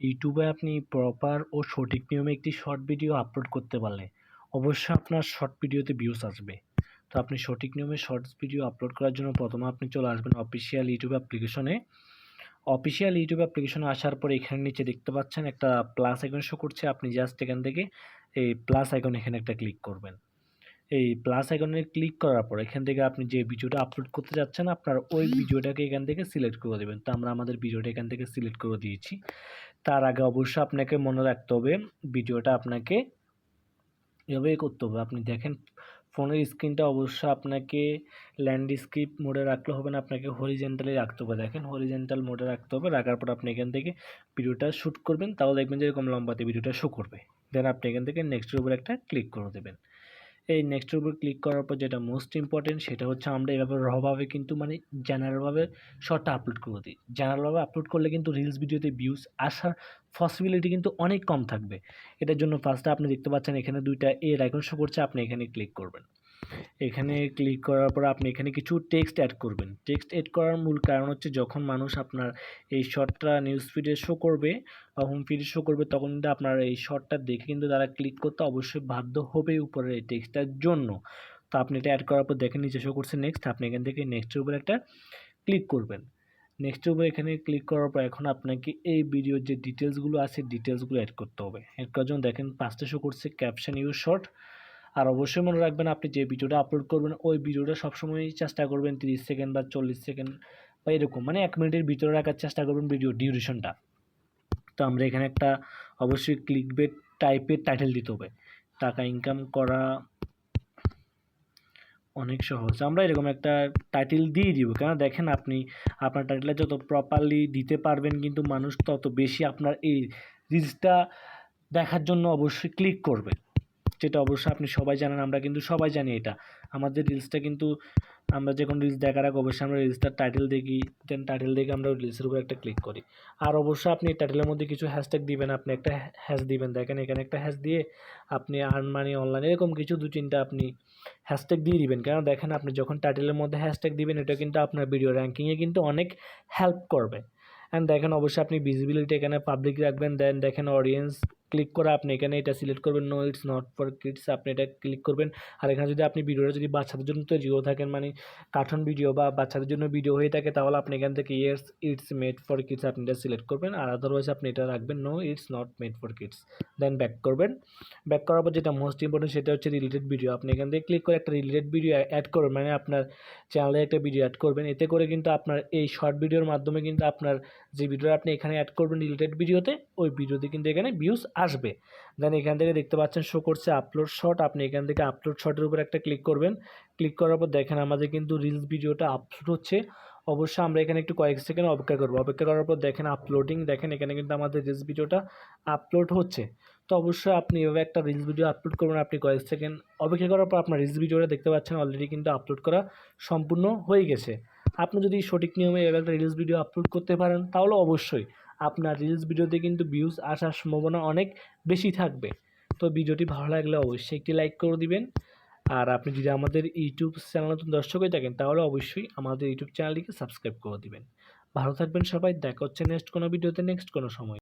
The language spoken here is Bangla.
ইউটিউবে আপনি প্রপার ও সঠিক নিয়মে একটি শর্ট ভিডিও আপলোড করতে পারলে অবশ্যই আপনার শর্ট ভিডিওতে ভিউজ আসবে। তো আপনি সঠিক নিয়মে শর্টস ভিডিও আপলোড করার জন্য প্রথমে আপনি চলে আসবেন অফিসিয়াল ইউটিউব অ্যাপ্লিকেশনে অফিসিয়াল ইউটিউব অ্যাপ্লিকেশনে আসার পরে এখানে নিচে দেখতে পাচ্ছেন একটা প্লাস আইকন শো করছে। আপনি জাস্ট এখান থেকে এই প্লাস আইকন এখানে একটা ক্লিক করবেন। এই প্লাস আইকনে ক্লিক করার পর এখান থেকে আপনি যে ভিডিওটা আপলোড করতে যাচ্ছেন আপনার ওই ভিডিওটাকে এখান থেকে সিলেক্ট করে দেবেন। তো আমরা আমাদের ভিডিওটা এখান থেকে সিলেক্ট করে দিয়েছি। তার আগে অবশ্যই আপনাকে মনে রাখতে হবে ভিডিওটা আপনাকে এভাবেই করতে হবে। আপনি দেখেন ফোনের স্ক্রিনটা অবশ্যই আপনাকে ল্যান্ডস্কেপ মোডে রাখলে হবে না আপনাকে হরিজেন্টালি রাখতে হবে। দেখেন হরিজেন্টাল মোডে রাখতে হবে রাখার পর আপনি এখান থেকে ভিডিওটা শ্যুট করবেন তাও দেখবেন যে এরকম লম্বাতে ভিডিওটা শো করবে। দেন আপনি এখান থেকে নেক্সটের উপর একটা ক্লিক করে দেবেন। এই নেক্সটের উপর ক্লিক করার পর যেটা মোস্ট ইম্পর্টেন্ট সেটা হচ্ছে আমরা এভাবে রভাবে কিন্তু মানে জেনারেলভাবে শর্টটা আপলোড করে দিই। জেনারেলভাবে আপলোড করলে কিন্তু রিলস ভিডিওতে ভিউজ আসার পসিবিলিটি কিন্তু অনেক কম থাকবে। এটার জন্য ফার্স্টে আপনি দেখতে পাচ্ছেন এখানে দুইটা এর আইকন শো করছে, আপনি এখানে ক্লিক করবেন। এখানে ক্লিক করার পর আপনি এখানে কিছু টেক্সট অ্যাড করবেন। টেক্সট অ্যাড করার মূল কারণ হচ্ছে যখন মানুষ আপনার এই শর্টটা নিউজ ফিডে শো করবে, বা হোম ফিডে শো করবে, তখন কিন্তু আপনার এই শর্টটা দেখে কিন্তু তারা ক্লিক করতে অবশ্যই বাধ্য হবে উপরে এই টেক্সটটার জন্য। তো আপনি এটা অ্যাড করার পর দেখেন নিচে শো করছে নেক্সট আপনি এখান থেকে নেক্সটের উপর একটা ক্লিক করবেন। নেক্সটের উপর এখানে ক্লিক করার পর এখন আপনাকে এই ভিডিওর যে ডিটেলসগুলো আছে ডিটেলসগুলো অ্যাড করতে হবে। অ্যাড করার জন্য দেখেন পাঁচটা শো করছে ক্যাপশন ইউজ শর্ট আর অবশ্যই মনে রাখবেন আপনি যে ভিডিওটা আপলোড করবেন, ওই ভিডিওটা সবসময় চেষ্টা করবেন তিরিশ সেকেন্ড বা চল্লিশ সেকেন্ড বা এরকম মানে এক মিনিটের ভিতরে রাখার চেষ্টা করবেন ভিডিও ডিউরেশনটা তো আমরা এখানে একটা অবশ্যই ক্লিক বেট টাইপের টাইটেল দিতে হবে। টাকা ইনকাম করা অনেক সহজ। আমরা এরকম একটা টাইটেল দিয়ে দিব, কেন? দেখেন আপনি, আপনার টাইটেলটা যত প্রপারলি দিতে পারবেন কিন্তু মানুষ তত বেশি আপনার এই রিলসটা দেখার জন্য অবশ্যই ক্লিক করবে। যেটা অবশ্যই আপনি সবাই জানেন, আমরা কিন্তু সবাই জানি এটা। আমাদের রিলসটা কিন্তু, আমরা যে কোনো রিলস দেখার আগে অবশ্যই আমরা রিলসটার টাইটেল দেখি দেন টাইটেল দেখে আমরা রিলসের উপর একটা ক্লিক করি। আর অবশ্যই আপনি টাইটেলের মধ্যে কিছু হ্যাশট্যাগ দিবেন, আপনি একটা হ্যাশ দিবেন। দেখেন এখানে একটা হ্যাশ দিয়ে আপনি আর্ন মানি অনলাইন এরকম কিছু দু তিনটা আপনি হ্যাশট্যাগ দিয়ে দিবেন। কেন দেখেন আপনি যখন টাইটেলের মধ্যে হ্যাশট্যাগ দিবেন, এটা কিন্তু আপনার ভিডিও র্যাঙ্কিংয়ে কিন্তু অনেক হেল্প করবে। অ্যান্ড দেখেন অবশ্যই আপনি ভিজিবিলিটি এখানে পাবলিক রাখবেন দেন দেখেন অডিয়েন্স ক্লিক করে আপনি এখানে এটা সিলেক্ট করবেন no it's not for kids আপনি এটা ক্লিক করবেন। আর এখানে যদি আপনি ভিডিওটা যদি বাচ্চাদের জন্য তৈরি হয়ে থাকেন মানে কার্টুন ভিডিও বা বাচ্চাদের জন্য ভিডিও হয়ে থাকে, তাহলে আপনি এখান থেকে yes it's made for kids আপনি এটা সিলেক্ট করবেন। আর আদারওয়াইজ আপনি এটা রাখবেন no it's not made for kids then back করবেন। ব্যাক করার পর যেটা মোস্ট ইম্পর্টেন্ট সেটা হচ্ছে রিলেটেড ভিডিও আপনি এখান থেকে ক্লিক করে একটা রিলেটেড ভিডিও অ্যাড করবেন মানে আপনার চ্যানেলে একটা ভিডিও অ্যাড করবেন। এতে করে কিন্তু আপনার এই শর্ট ভিডিওর মাধ্যমে কিন্তু আপনার যে ভিডিও আপনি এখানে অ্যাড করবেন রিলেটেড ভিডিওতে ওই ভিডিওতে কিন্তু এখানে ভিউজ আসবে। দেন এখান থেকে দেখতে পাচ্ছেন শো করছে আপলোড শট আপনি এখান থেকে আপলোড শটের উপর একটা ক্লিক করবেন। ক্লিক করার পর দেখেন আমাদের কিন্তু রিলস ভিডিওটা আপলোড হচ্ছে। অবশ্যই আমরা এখানে একটু কয়েক সেকেন্ড অপেক্ষা করব। অপেক্ষা করার পর দেখেন আপলোডিং দেখেন এখানে কিন্তু আমাদের রিলস ভিডিওটা আপলোড হচ্ছে। তো অবশ্যই আপনি এভাবে একটা রিলস ভিডিও আপলোড করবেন। আপনি কয়েক সেকেন্ড অপেক্ষা করার পর আপনার রিলস ভিডিওটা দেখতে পাচ্ছেন অলরেডি কিন্তু আপলোড করা সম্পূর্ণ হয়ে গেছে। আপনি যদি সঠিক নিয়মে এভাবে একটা রিলস ভিডিও আপলোড করতে পারেন তাহলে অবশ্যই আপনার রিলস ভিডিওতে কিন্তু ভিউজ আসার সম্ভাবনা অনেক বেশি থাকবে। তো ভিডিওটি ভালো লাগলে অবশ্যই একটি লাইক করে দিবেন। আর আপনি যদি আমাদের ইউটিউব চ্যানেল নতুন দর্শক হয়ে থাকেন, তাহলে অবশ্যই আমাদের ইউটিউব চ্যানেলটিকে সাবস্ক্রাইব করে দিবেন। ভালো থাকবেন সবাই, দেখা হচ্ছে নেক্সট কোনো ভিডিওতে নেক্সট কোনো সময়।